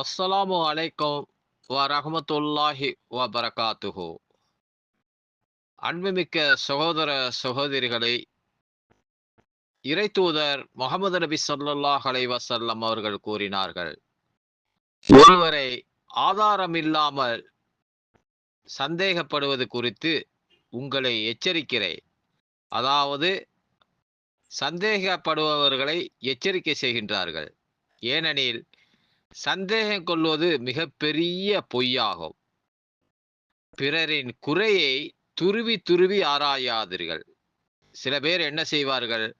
அஸ்ஸலாமு அலைக்கும் வ ரஹமத்துல்லாஹி வ பரகாத்துஹு அன்புமிக்க சகோதர சகோதரிகளை இறைத்தூதர் முகமது நபி சொல்லாஹ் அலைவசல்லம் அவர்கள் கூறினார்கள் ஒருவரை ஆதாரமில்லாமல் சந்தேகப்படுவது குறித்து உங்களை எச்சரிக்கிறேன். அதாவது சந்தேகப்படுபவர்களை எச்சரிக்கை செய்கின்றார்கள். ஏனெனில் சந்தேகம் கொள்வது மிகப்பெரிய பொய்யாகும். பிறரின் குறையை துருவி துருவி ஆராயாதீர்கள். சில பேர் என்ன செய்வார்கள்?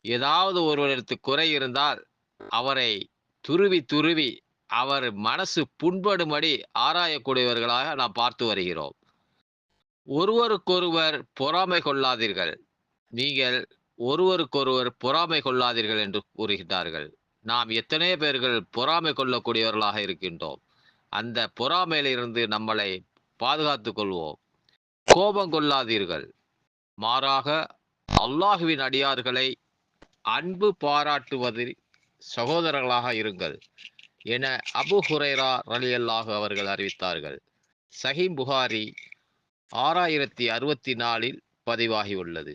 ஏதாவது ஒருவருக்கு குறை இருந்தால் அவரை துருவி துருவி அவர் மனசு புண்படும்படி ஆராயக்கூடியவர்களாக நாம் பார்த்து வருகிறோம். ஒருவருக்கொருவர் பொறாமை கொள்ளாதீர்கள். நீங்கள் ஒருவருக்கொருவர் பொறாமை கொள்ளாதீர்கள் என்று கூறுகிறார்கள். நாம் எத்தனை பேர்கள் பொறாமை கொள்ளக்கூடியவர்களாக இருக்கின்றோம். அந்த பொறாமையிலிருந்து நம்மளை பாதுகாத்து கொள்வோம். கோபம் கொள்ளாதீர்கள். மாறாக அல்லாஹுவின் அடியார்களை அன்பு பாராட்டுவதில் சகோதரர்களாக இருங்கள் என அபு ஹுரைரா ரலியல்லாஹு அவர்கள் அறிவித்தார்கள். சஹீம் புகாரி ஆறாயிரத்தி அறுபத்தி நாலில் பதிவாகியுள்ளது.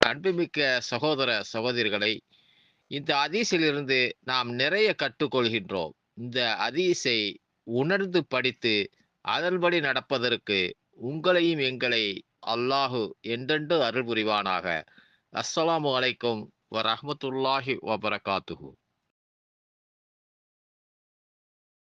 அன்புமிக்க சகோதர சகோதரிகளை இந்த அதீஸிலிருந்து நாம் நிறைய கற்றுக்கொள்கின்றோம். இந்த அதீஸை உணர்ந்து படித்து அதன்படி நடப்பதற்கு உங்களையும் எங்களை அல்லாஹு என்றென்று அருள் புரிவானாக அஸ்ஸலாமு அலைக்கும் வரஹமத்துல்லாஹி வபரகாத்துஹு.